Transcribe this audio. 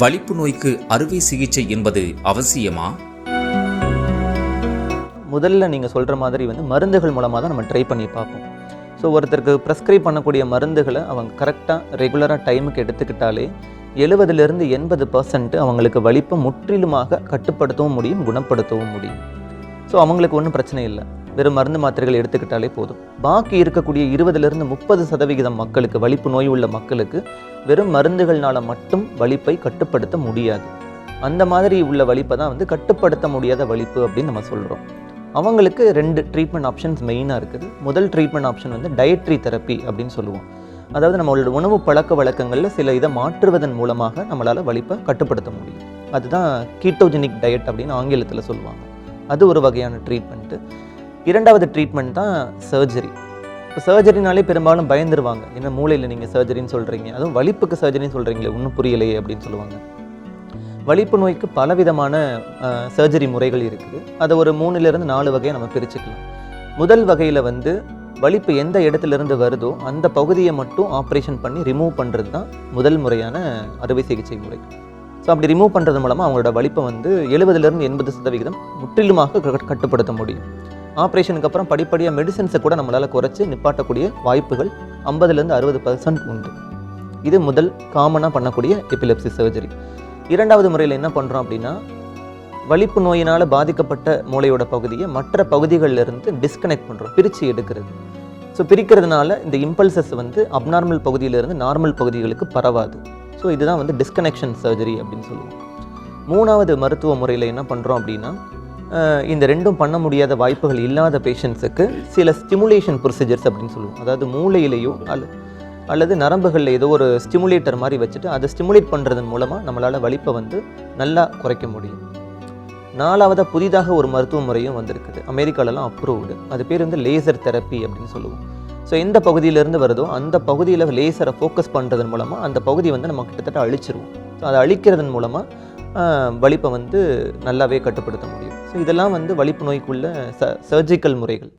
வலிப்பு நோய்க்கு அறுவை சிகிச்சை என்பது அவசியமா? முதல்ல நீங்கள் சொல்கிற மாதிரி வந்து மருந்துகள் மூலமாக தான் நம்ம ட்ரை பண்ணி பார்ப்போம். ஸோ ஒருத்தருக்கு ப்ரெஸ்கிரைப் பண்ணக்கூடிய மருந்துகளை அவங்க கரெக்டாக ரெகுலராக டைமுக்கு எடுத்துக்கிட்டாலே எழுபதுலேருந்து எண்பது பர்சன்ட் அவங்களுக்கு வலிப்பை முற்றிலுமாக கட்டுப்படுத்தவும் முடியும் குணப்படுத்தவும் முடியும். ஸோ அவங்களுக்கு ஒன்றும் பிரச்சனை இல்லை. வெறும் மருந்து மாத்திரைகள் எடுத்துக்கிட்டாலே போதும். பாக்கி இருக்கக்கூடிய இருபதுலேருந்து முப்பது சதவிகிதம் மக்களுக்கு வலிப்பு நோய் உள்ள மக்களுக்கு வெறும் மருந்துகள்னால மட்டும் வலிப்பை கட்டுப்படுத்த முடியாது. அந்த மாதிரி உள்ள வலிப்பை தான் வந்து கட்டுப்படுத்த முடியாத வலிப்பு அப்படின்னு நம்ம சொல்கிறோம் அவங்களுக்கு ரெண்டு ட்ரீட்மெண்ட் ஆப்ஷன்ஸ் மெயினாக இருக்குது. முதல் ட்ரீட்மெண்ட் ஆப்ஷன் வந்து டயட்ரி தெரப்பி அப்படின்னு சொல்லுவோம். அதாவது நம்மளோட உணவு பழக்க வழக்கங்களில் சில இதை மாற்றுவதன் மூலமாக நம்மளால் வலிப்பை கட்டுப்படுத்த முடியும். அதுதான் கீட்டோஜெனிக் டயட் அப்படின்னு ஆங்கிலத்தில் சொல்லுவாங்க. அது ஒரு வகையான ட்ரீட்மெண்ட்டு இரண்டாவது ட்ரீட்மெண்ட் தான் சர்ஜரி இப்போ சர்ஜரினாலே பெரும்பாலும் பயந்துருவாங்க. என்ன மூளையில் நீங்கள் சர்ஜரின்னு சொல்கிறீங்க அதுவும் வலிப்புக்கு சர்ஜரின்னு சொல்கிறீங்களே ஒன்றும் புரியலையே அப்படின்னு சொல்லுவாங்க. வலிப்பு நோய்க்கு பலவிதமான சர்ஜரி முறைகள் இருக்குது. அதை ஒரு மூணுலேருந்து நாலு வகையை நம்ம பிரிச்சுக்கலாம். முதல் வகையில் வந்து வலிப்பு எந்த இடத்துல இருந்து வருதோ அந்த பகுதியை மட்டும் ஆப்ரேஷன் பண்ணி ரிமூவ் பண்ணுறது தான் முதல் முறையான அறுவை சிகிச்சை முறை. ஸோ அப்படி ரிமூவ் பண்ணுறது மூலமாக அவங்களோட வலிப்பை வந்து எழுபதுலேருந்து எண்பது சதவிகிதம் முற்றிலுமாக க- கட்டுப்படுத்த முடியும். ஆப்ரேஷனுக்கு அப்புறம் படிப்படியாக மெடிசன்ஸை கூட நம்மளால் குறைச்சி நிப்பாட்டக்கூடிய வாய்ப்புகள் ஐம்பதுலேருந்து அறுபது பர்சன்ட் உண்டு. இது முதல் காமனாக பண்ணக்கூடிய எபிலெப்சி சர்ஜரி இரண்டாவது முறையில் என்ன பண்ணுறோம் அப்படின்னா வலிப்பு நோயினால் பாதிக்கப்பட்ட மூளையோட பகுதியை மற்ற பகுதிகளில் இருந்து டிஸ்கனெக்ட் பண்ணுறோம் பிரித்து எடுக்கிறது. ஸோ பிரிக்கிறதுனால இந்த இம்பல்சஸ் வந்து அப்நார்மல் பகுதியிலிருந்து நார்மல் பகுதிகளுக்கு பரவாது. ஸோ இதுதான் வந்து டிஸ்கனெக்ஷன் சர்ஜரி அப்படின்னு சொல்லுவோம். மூணாவது மருத்துவ முறையில் என்ன பண்ணுறோம் அப்படின்னா இந்த ரெண்டும் பண்ண முடியாத வாய்ப்புகள் இல்லாத பேஷண்ட்ஸுக்கு சில ஸ்டிமுலேஷன் ப்ரொசீஜர்ஸ் அப்படின்னு சொல்லுவோம். அதாவது மூளையிலேயோ அல்ல அல்லது நரம்புகளில் ஏதோ ஒரு ஸ்டிமுலேட்டர் மாதிரி வச்சுட்டு அதை ஸ்டிமுலேட் பண்ணுறதன் மூலமாக நம்மளால் வலிப்பை வந்து நல்லா குறைக்க முடியும். நாலாவதாக புதிதாக ஒரு மருத்துவ முறையும் வந்திருக்குது. அமெரிக்காலலாம் அப்ரூவ்டு அது பேர் வந்து லேசர் தெரப்பி அப்படின்னு சொல்லுவோம். ஸோ எந்த பகுதியிலேருந்து வருதோ அந்த பகுதியில் லேசரை ஃபோக்கஸ் பண்ணுறதன் மூலமாக அந்த பகுதி வந்து நம்ம கிட்டத்தட்ட அழிச்சிருவோம். ஸோ அதை அழிக்கிறதன் மூலமாக வலிப்பை வந்து நல்லாவே கட்டுப்படுத்த முடியும். ஸோ இதெல்லாம் வந்து வலிப்பு நோய்க்குள்ள ச சர்ஜிக்கல் முறைகள்.